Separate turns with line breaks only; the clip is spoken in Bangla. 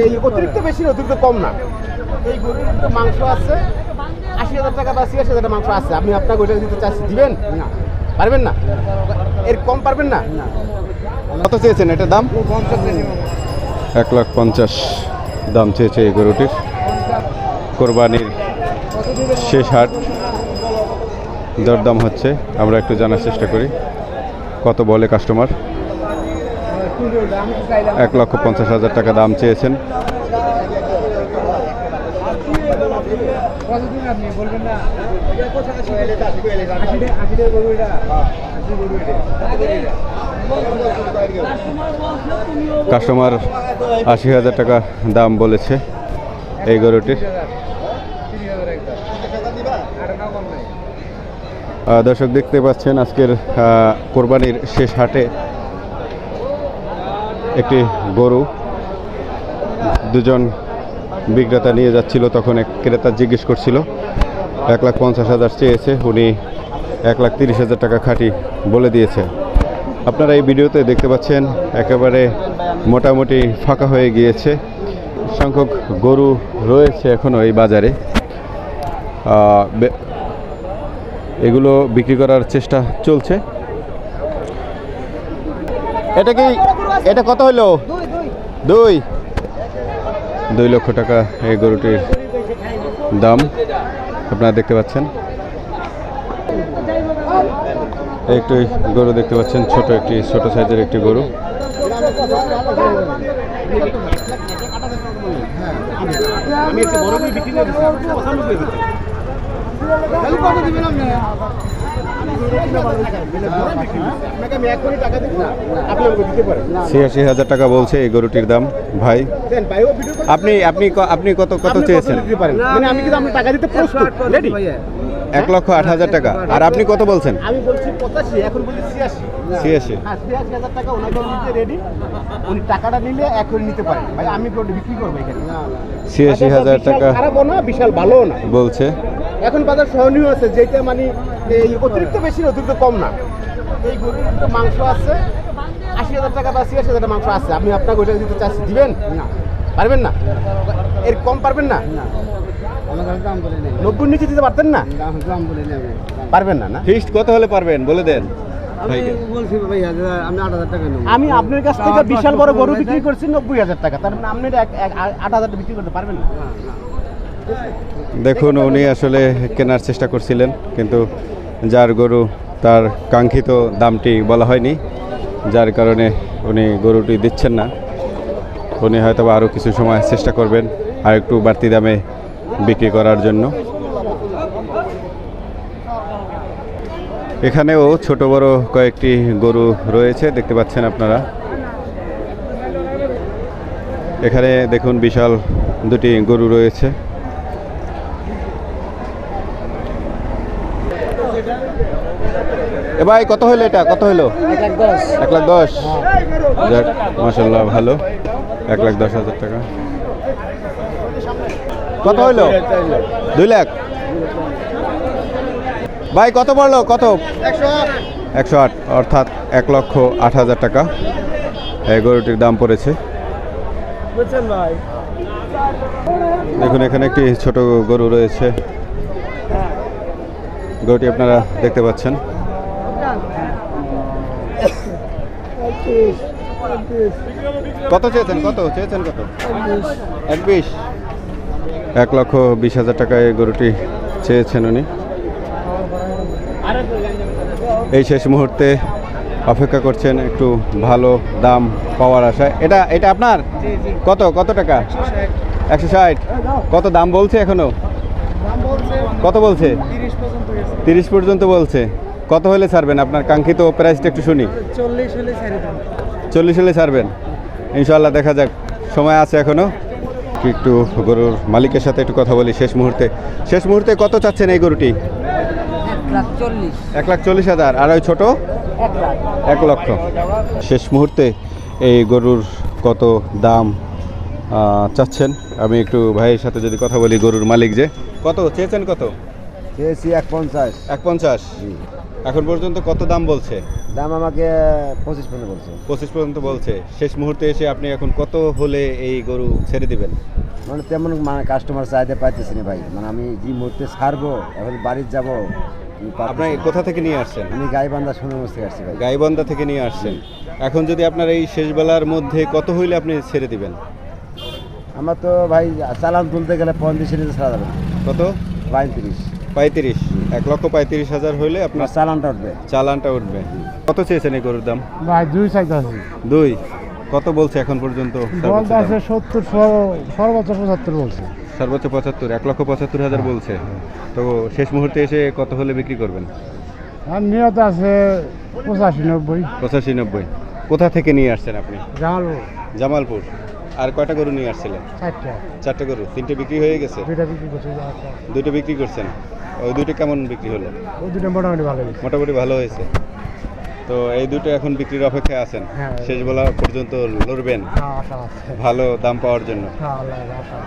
এই অতিরিক্ত বেশি অতিরিক্ত কম না। এই গরুর তো মাংস আছে আশি হাজার টাকা বা ছিয়াশি হাজার মাংস আছে। আপনি আপনাকে ওইটা দিতে চাচ্ছি দিবেন?
না।
পারবেন না? এর কম পারবেন না?
না।
কত চেয়েছেন এটার দাম?
এক লাখ পঞ্চাশ দাম চেয়েছে এই গরুটির। কোরবানির শেষ হাট। দরদাম হচ্ছে আমরা একটু জানার চেষ্টা করি। কত বলে কাস্টমার? এক লক্ষ পঞ্চাশ হাজার টাকা দাম চেয়েছেন। কাস্টমার আশি হাজার টাকা দাম বলেছে এই গরুটির দর্শক দেখতে পাচ্ছেন আজকের কোরবানির শেষ হাটে একটি গরু দুজন বিক্রেতা নিয়ে যাচ্ছিল, তখন এক ক্রেতা জিজ্ঞেস করছিল, এক লাখ পঞ্চাশ হাজার চেয়েছে। উনি এক লাখ তিরিশ হাজার টাকা খাঁটি বলে দিয়েছে। আপনারা এই ভিডিওতে দেখতে পাচ্ছেন, একেবারে মোটামুটি ফাঁকা হয়ে গিয়েছে। সংখ্যক গরু রয়েছে এখনও এই বাজারে। এগুলো বিক্রি করার চেষ্টা চলছে। এটা কি এটা কত হলো দুই। দুই লক্ষ টাকা এই গরুটির দাম। আপনারা দেখতে পাচ্ছেন। এই একটি গরু দেখতে পাচ্ছেন ছোট একটি ছোট সাইজের একটি গরু।
আমি একটা বড় করে বিক্রি করে দিচ্ছি
ছিয়াশি হাজার টাকা বলছে এই গরুটির দাম। ভাই আপনি আপনি আপনি কত কত চেয়েছেন?
মানে আমি কিন্তু টাকা দিতে
এক লক্ষ আট হাজার টাকা। আর আপনি কত বলছেন?
আমি বলছি পঁচাশি এখন বলছি ছিয়াশি।
ছিয়াশি।
হ্যাঁ ছিয়াশি হাজার টাকা ওনাকে নিতে রেডি উনি টাকাটা নিলে এখন নিতে পারেন। ভাই আমি বিক্রি করব এখানে।
ছিয়াশি হাজার টাকা
খারাপও না বিশাল ভালোও না।
বলছে।
এখন বাজার সহনীয় আছে যেটা মানে এই অতিরিক্ত বেশি অতিরিক্ত কম না। এই গরুর তো মাংস আছে আশি হাজার টাকা বা আশি হাজার টাকা মাংস আছে। আপনি আপনাকে ওইটা দিতে চাচ্ছি দিবেন?
না।
পারবেন না? এর কম পারবেন না? নব্বই নিচে দিতে পারতেন না? পারবেন না না?
ফিক্সড কত হলে পারবেন? বলে দেন।
আমি
আপনার কাছ থেকে বিশাল বড় গরু বিক্রি করছি নব্বই হাজার টাকা। তার মানে আপনি এক- এক- আট হাজার টাকা বিক্রি করতে পারবেন না।
দেখুন, উনি আসলে কেনার চেষ্টা করছিলেন, কিন্তু যার গরু, তার কাঙ্ক্ষিত দামটি বলা হয়নি, যার কারণে উনি গরুটি দিচ্ছেন না। উনি হয়তো আরও কিছু সময় চেষ্টা করবেন, আর একটু বাড়তি দামে বিক্রি করার জন্য। এখানেও ছোট বড় কয়েকটি গরু রয়েছে, দেখতে পাচ্ছেন আপনারা। এখানে দেখুন, বিশাল দুটি গরু রয়েছে। এ ভাই কত হইল এটা? কত হলো
এক লাখ দশ।
দশ? যাক মাসাল্লাহ ভালো। এক লাখ দশ হাজার টাকা। কত হইল? দুই লাখ? ভাই কত পড়ল? কত? একশো আট। অর্থাৎ এক লক্ষ আট হাজার টাকা। এই গরুটির দাম পড়েছে। দেখুন এখানে একটি ছোট গরু রয়েছে। গরুটি আপনারা দেখতে পাচ্ছেন। কত চেয়েছেন? কত? চেয়েছেন কত? এক বিশ এক লক্ষ বিশ হাজার টাকায় এই গরুটি চেয়েছেন উনি। এই শেষ মুহূর্তে অপেক্ষা করছেন একটু ভালো দাম পাওয়ার আশায়। এটা এটা আপনার? কত? কত টাকা? একশো ষাট। কত দাম বলছে এখনও? কত বলছে?
তিরিশ পর্যন্ত
বলছে। কত হলে ছাড়বেন? আপনার কাঙ্ক্ষিত প্রাইসটা একটু শুনি।
চল্লিশ হলে
চল্লিশ হলে ছাড়বেন? ইনশাল্লাহ দেখা যাক। সময় আছে এখনও একটু গরুর মালিকের সাথে একটু কথা বলি শেষ মুহূর্তে। শেষ মুহূর্তে কত চাচ্ছেন এই গরুটি?
এক লাখ চল্লিশ।
হাজার। আর ওই ছোটো?
এক
লক্ষ। শেষ মুহূর্তে এই গরুর কত দাম চাচ্ছেন? আমি একটু ভাইয়ের সাথে যদি কথা বলি গরুর মালিক যে। কত? চেয়েছেন কত?
চেয়েছি এক পঞ্চাশ।
এক পঞ্চাশ। এখন পর্যন্ত কত দাম বলছে?
দাম আমাকে পঁচিশ পর্যন্ত বলছে।
পঁচিশ পর্যন্ত বলছে। শেষ মুহূর্তে এসে আপনি এখন কত হলে এই গরু ছেড়ে দিবেন?
মানে তেমন মানে কাস্টমার চাহিদা পাইতেছি না ভাই। মানে আমি যে মুহূর্তে ছাড়বো এখন বাড়ির যাব আমি পারতেছি
আপনি কোথা থেকে নিয়ে আসছেন?
আমি গাইবান্ধা সোনামুখ থেকে আসছি ভাই।
গাইবান্ধা থেকে নিয়ে আসছেন। এখন যদি আপনার এই শেষ বেলার মধ্যে কত হইলে আপনি ছেড়ে দিবেন?
আমার তো ভাই চালান তুলতে গেলে পঁয়ত্রিশ ছাড়া যাবে
কত?
পঁয়ত্রিশ।
পঁয়ত্রিশ। এক লক্ষ পঁয়ত্রিশ হাজার হইলে আপনার
চালানটা উঠবে।
চালানটা উঠবে। কত চেয়েছেন এই গরুর দাম?
ভাই দুই চাইতে আছে।
দুই। কত বলছে এখন পর্যন্ত?
আছে সত্তর সর্বোচ্চ পঁচাত্তর বলছে।
সর্বোচ্চ পঁচাত্তর এক লক্ষ পঁচাত্তর হাজার বলছে। তো শেষ মুহূর্তে এসে কত হলে বিক্রি করবেন?
আর নিয়ত আছে পঁচাশি নব্বই।
পঁচাশি নব্বই। কোথা থেকে নিয়ে আসছেন আপনি?
জামালপুর।
জামালপুর। আর কয়টা গরু নিয়ে আসছিলেন?
চারটা।
চারটে গরু তিনটে বিক্রি হয়ে গেছে?
দুইটা বিক্রি করছে আচ্ছা।
দুটো বিক্রি করছেন। ওই দুটো কেমন বিক্রি হলো?
ওই দুটো মোটামুটি ভালো হয়েছে।
মোটামুটি ভালো হয়েছে। তো এই দুটো এখন বিক্রির অপেক্ষায় আছেন?
হ্যাঁ।
শেষ বেলা পর্যন্ত লড়বেন?
হ্যাঁ
ভালো দাম পাওয়ার জন্য।
হ্যাঁ